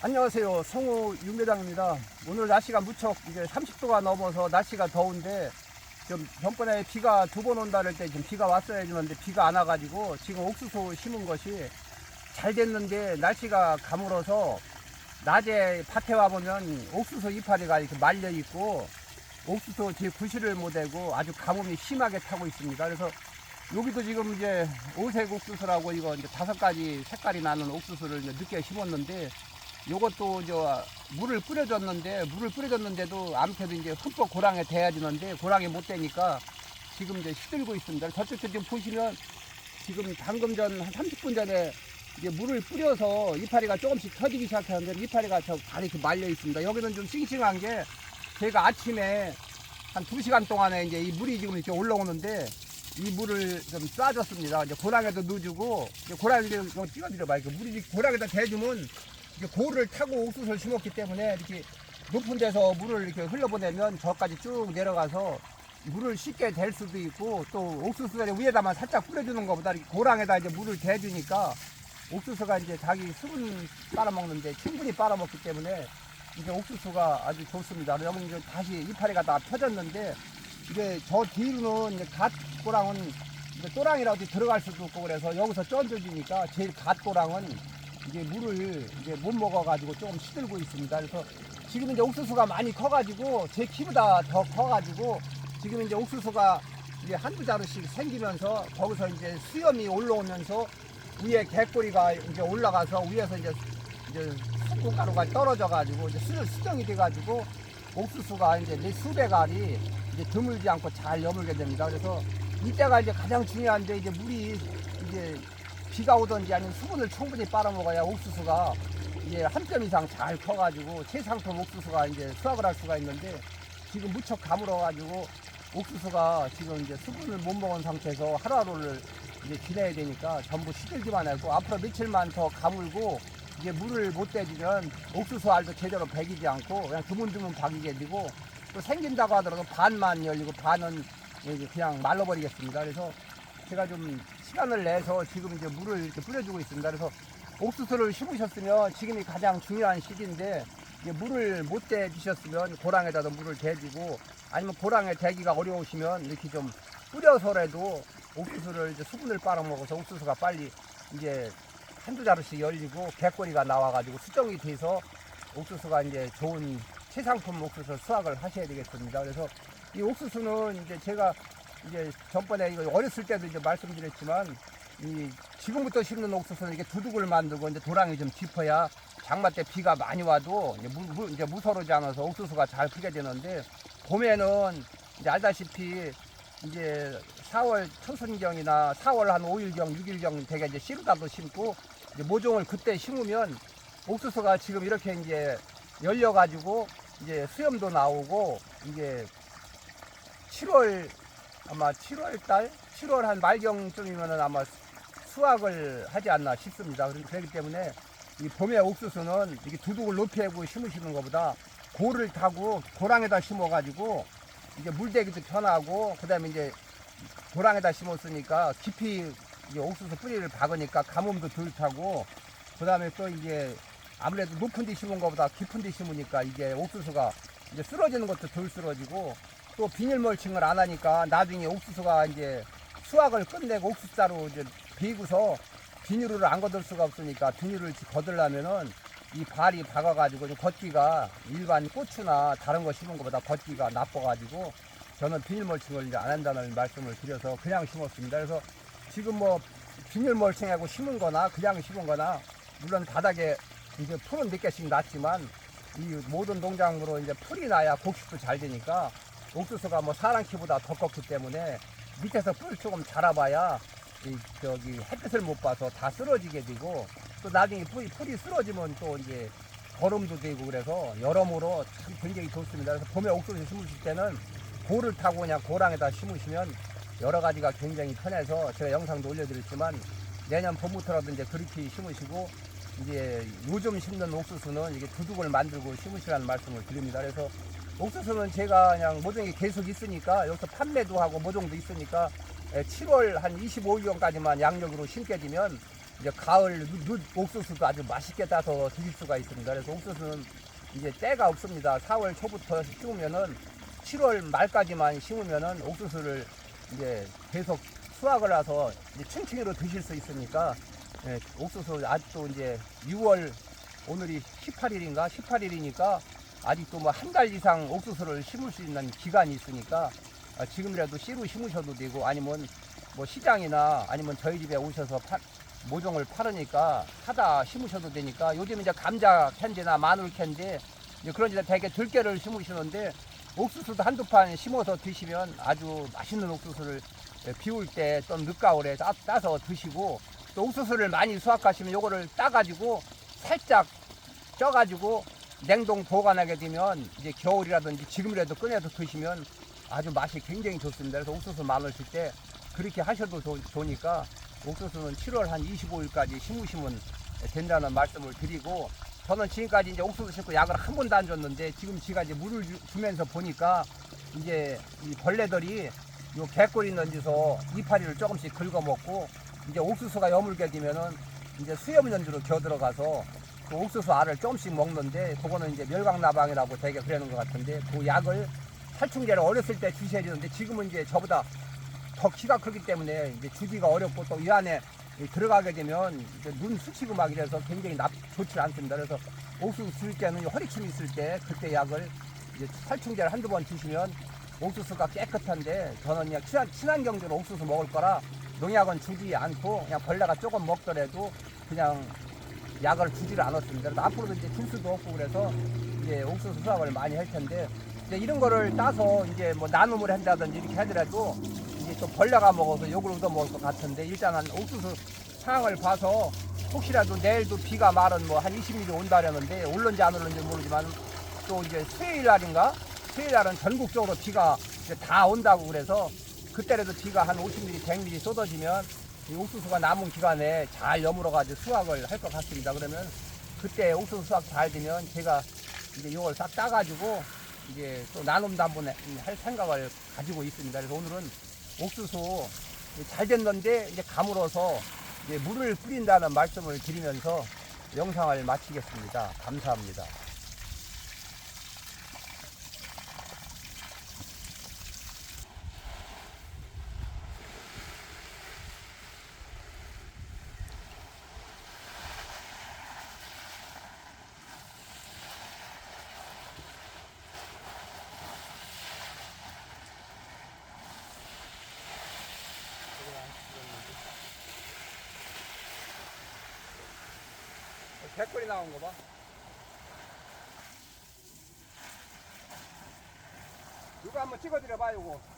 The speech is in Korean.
안녕하세요. 성우 윤배장입니다. 오늘 날씨가 무척 이제 30도가 넘어서 날씨가 더운데 좀 전번에 비가 두 번 온다 그럴 때 지금 비가 왔어야 되는데 비가 안 와가지고 지금 옥수수 심은 것이 잘 됐는데 날씨가 가물어서 낮에 밭에 와보면 옥수수 이파리가 이렇게 말려 있고 옥수수 제 구실을 못하고 아주 가뭄이 심하게 타고 있습니다. 그래서 여기도 지금 이제 오색 옥수수라고 이거 이제 다섯 가지 색깔이 나는 옥수수를 이제 늦게 심었는데 요것도 저 물을 뿌려줬는데 물을 뿌려줬는데도 아무튼 이제 흠뻑 고랑에 대야 되는데 고랑에 못 되니까 지금 이제 시들고 있습니다. 저쪽 지금 보시면 지금 방금 전 한 30분 전에 이제 물을 뿌려서 이파리가 조금씩 터지기 시작하는데 이파리가 저 발이 이렇게 말려 있습니다. 여기는 좀 싱싱한 게 제가 아침에 한 2시간 동안에 이제 이 물이 지금 이렇게 올라오는데 이 물을 좀 쏴줬습니다. 이제 고랑에도 넣어주고 고랑에 이거 찍어드려봐. 이거 물이 고랑에다 대주면 고를 타고 옥수수를 심었기 때문에 이렇게 높은 데서 물을 이렇게 흘러보내면 저까지 쭉 내려가서 물을 쉽게 댈 수도 있고 또 옥수수를 위에다만 살짝 뿌려주는 것보다 이렇게 고랑에다 이제 물을 대주니까 옥수수가 이제 자기 수분 빨아먹는데 충분히 빨아먹기 때문에 이제 옥수수가 아주 좋습니다. 여기 이제 다시 이파리가 다 펴졌는데 이게 저 뒤로는 이제 갓 고랑은 이제 또랑이라도 들어갈 수도 없고 그래서 여기서 쫀져지니까 제일 갓 고랑은 이제 물을 이제 못 먹어가지고 조금 시들고 있습니다. 그래서 지금 이제 옥수수가 많이 커가지고 제 키보다 더 커가지고 지금 이제 옥수수가 이제 한두 자루씩 생기면서 거기서 이제 수염이 올라오면서 위에 개꼬리가 이제 올라가서 위에서 이제 이제 수분가루가 떨어져가지고 이제 수, 수정이 돼가지고 옥수수가 이제 내 수백 알이 이제 드물지 않고 잘 여물게 됩니다. 그래서 이때가 이제 가장 중요한데 이제 물이 이제 비가 오든지 아니면 수분을 충분히 빨아먹어야 옥수수가 이제 한 뼘 이상 잘 커가지고 최상품 옥수수가 이제 수확을 할 수가 있는데 지금 무척 가물어가지고 옥수수가 지금 이제 수분을 못 먹은 상태에서 하루하루를 이제 지내야 되니까 전부 시들기만 하고 앞으로 며칠만 더 가물고 이제 물을 못 대주면 옥수수 알도 제대로 배기지 않고 그냥 드문드문 박이게 되고 또 생긴다고 하더라도 반만 열리고 반은 그냥 말라버리겠습니다. 그래서 제가 좀 시간을 내서 지금 이제 물을 이렇게 뿌려주고 있습니다. 그래서 옥수수를 심으셨으면 지금이 가장 중요한 시기인데 물을 못 대주셨으면 고랑에다도 물을 대주고 아니면 고랑에 대기가 어려우시면 이렇게 좀 뿌려서라도 옥수수를 이제 수분을 빨아먹어서 옥수수가 빨리 이제 한두 자루씩 열리고 개꼬리가 나와가지고 수정이 돼서 옥수수가 이제 좋은 최상품 옥수수 수확을 하셔야 되겠습니다. 그래서 이 옥수수는 이제 제가 이제 전번에 이거 어렸을 때도 이제 말씀드렸지만 이 지금부터 심는 옥수수는 이게 두둑을 만들고 이제 도랑이 좀 짚어야 장마 때 비가 많이 와도 이제, 무, 무- 이제 무서르지 않아서 옥수수가 잘 크게 되는데 봄에는 이제 알다시피 이제 4월 초순경이나 4월 한 5일경, 6일경 되게 이제 씨르다도 심고 이제 모종을 그때 심으면 옥수수가 지금 이렇게 이제 열려가지고 이제 수염도 나오고 이게 7월 아마 7월 달, 7월 한 말경쯤이면은 아마 수확을 하지 않나 싶습니다. 그렇기 때문에 이 봄에 옥수수는 이게 두둑을 높이 하고 심으시는 것보다 고를 타고 고랑에다 심어가지고 이제 물대기도 편하고 그다음에 이제 고랑에다 심었으니까 깊이 이제 옥수수 뿌리를 박으니까 가뭄도 덜 타고 그다음에 또 이제 아무래도 높은 데 심은 것보다 깊은 데 심으니까 이게 옥수수가 이제 쓰러지는 것도 덜 쓰러지고 또 비닐 멀칭을 안 하니까 나중에 옥수수가 이제 수확을 끝내고 옥수수자로 이제 비고서 비닐을 안 걷을 수가 없으니까 비닐을 걷으려면은 이 발이 박아가지고 좀 걷기가 일반 고추나 다른 거 심은 것보다 걷기가 나빠가지고 저는 비닐 멀칭을 이제 안 한다는 말씀을 드려서 그냥 심었습니다. 그래서 지금 뭐 비닐 멀칭하고 심은 거나 그냥 심은 거나 물론 바닥에 이제 풀은 몇 개씩 났지만 이 모든 농작물로 이제 풀이 나야 곡식도 잘 되니까 옥수수가 뭐 사람 키보다 더 컸기 때문에 밑에서 풀 조금 자라봐야 이 저기 햇빛을 못 봐서 다 쓰러지게 되고 또 나중에 풀이, 풀이 쓰러지면 또 이제 거름도 되고 그래서 여러모로 참 굉장히 좋습니다. 그래서 봄에 옥수수 심으실 때는 고를 타고 그냥 고랑에다 심으시면 여러 가지가 굉장히 편해서 제가 영상도 올려드렸지만 내년 봄부터라도 이제 그렇게 심으시고 이제 요즘 심는 옥수수는 이게 두둑을 만들고 심으시라는 말씀을 드립니다. 그래서 옥수수는 제가 그냥 모종이 계속 있으니까 여기서 판매도 하고 모종도 있으니까 7월 한 25일경까지만 양력으로 심게 되면 이제 가을 늦, 늦 옥수수도 아주 맛있게 따서 드실 수가 있습니다. 그래서 옥수수는 이제 때가 없습니다. 4월 초부터 심으면은 7월 말까지만 심으면은 옥수수를 이제 계속 수확을 해서 층층이로 드실 수 있으니까 예, 옥수수 아직도 이제 6월 오늘이 18일인가 18일이니까 아직도 뭐 한 달 이상 옥수수를 심을 수 있는 기간이 있으니까 아, 지금이라도 씨로 심으셔도 되고 아니면 뭐 시장이나 아니면 저희 집에 오셔서 파- 모종을 팔으니까 사다 심으셔도 되니까 요즘 이제 감자 캔디나 마늘 캔디 그런 데다 되게 들깨를 심으시는데 옥수수도 한두 판 심어서 드시면 아주 맛있는 옥수수를 예, 비올 때좀 늦가을에 따, 따서 드시고 또 옥수수를 많이 수확하시면 요거를 따가지고 살짝 쪄가지고 냉동 보관하게 되면 이제 겨울이라든지 지금이라도 꺼내서 드시면 아주 맛이 굉장히 좋습니다. 그래서 옥수수 많으실 때 그렇게 하셔도 좋, 좋으니까 옥수수는 7월 한 25일까지 심으시면 된다는 말씀을 드리고 저는 지금까지 이제 옥수수 심고 약을 한 번도 안 줬는데 지금 제가 이제 물을 주- 주면서 보니까 이제 이 벌레들이 요 개꿀 있는 데서 이파리를 조금씩 긁어 먹고 이제 옥수수가 여물게 되면은 이제 수염 연주로 겨 들어가서 그 옥수수 알을 조금씩 먹는데 그거는 이제 멸광나방이라고 되게 그러는 것 같은데 그 약을 살충제를 어렸을 때 주셔야 되는데 지금은 이제 저보다 더 키가 크기 때문에 이제 주기가 어렵고 또 이 안에 이 들어가게 되면 이제 눈 스치고 막 이래서 굉장히 납, 좋지 않습니다. 그래서 옥수수 줄 때는 허리춤 있을 때 그때 약을 이제 살충제를 한두 번 주시면 옥수수가 깨끗한데 저는 그냥 친환, 친환경적으로 옥수수 먹을 거라 농약은 주지 않고 그냥 벌레가 조금 먹더라도 그냥 약을 주지를 않았습니다. 그래서 앞으로도 이제 줄 수도 없고 그래서 이제 옥수수 수확을 많이 할 텐데 이제 이런 거를 따서 이제 뭐 나눔을 한다든지 이렇게 하더라도 이제 또 벌레가 먹어서 욕을 얻어 먹을 것 같은데 일단은 옥수수 상황을 봐서 혹시라도 내일도 비가 말은 뭐 한 20mm 온다려는데 올는지 안 올는지 모르지만 또 이제 수요일 날인가 수요일 날은 전국적으로 비가 이제 다 온다고 그래서 그때라도 비가 한 50mm, 100mm 쏟아지면 이 옥수수가 남은 기간에 잘 여물어가지고 수확을 할 것 같습니다. 그러면 그때 옥수수 수확 잘 되면 제가 이제 이걸 싹 따가지고 이제 또 나눔도 한번 할 생각을 가지고 있습니다. 그래서 오늘은 옥수수 잘 됐는데 이제 가물어서 이제 물을 뿌린다는 말씀을 드리면서 영상을 마치겠습니다. 감사합니다. 백골이 나온 거 봐. 이거 한번 찍어드려 봐, 요거.